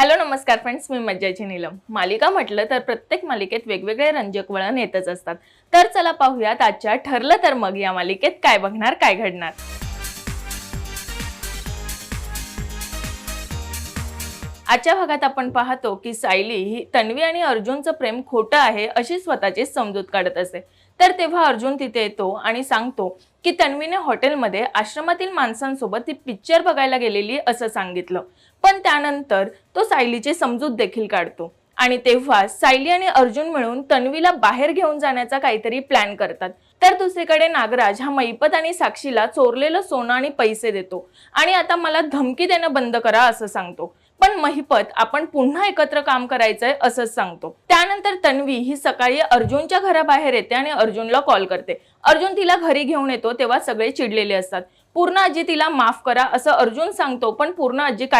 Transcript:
Hello नमस्कार friends मी मज्जाची नीलम. मालिका म्हटलं तर प्रत्येक मालिकेत वेगवेगळे रंजक वळण येतच असतात. तर चला पाहूयात आजच्या ठरलं तर मग या मालिकेत काय बघणार काय घडणार? आजच्या भागात आपण पाहतो की सायली ही तन्वी आणि अर्जुनचं प्रेम खोटं आहे अशी स्वतःची समजूत काढत असते तर तेव्हा अर्जुन तिथे येतो आणि सांगतो की तन्वीने हॉटेलमध्ये आश्रमातील माणसांसोबत ती पिक्चर बघायला गेलेली असं सांगितलं. पण त्यानंतर तो सायलीची समजूत देखील काढतो. आणि तेव्हा सायली आणि अर्जुन मिळून तन्वीला बाहेर घेऊन जाण्याचा काहीतरी प्लॅन करतात. तर दुसरीकडे नागराज हा मैपत आणि साक्षीला चोरलेलं सोनं आणि पैसे देतो. आणि आता मला धमकी देणं बंद करा असं सांगतो. पण महिपत आपण पुन्हा एकत्र काम करायचंय असंच सांगतो. त्यानंतर तन्वी ही सकाळी अर्जुनच्या घराबाहेर येते आणि अर्जुनला कॉल करते. अर्जुन तिला घरी घेऊन येतो तेव्हा सगळे चिडलेले असतात. पूर्ण आजी तिला माफ करा असं अर्जुन सांगतो पण पूर्ण आजी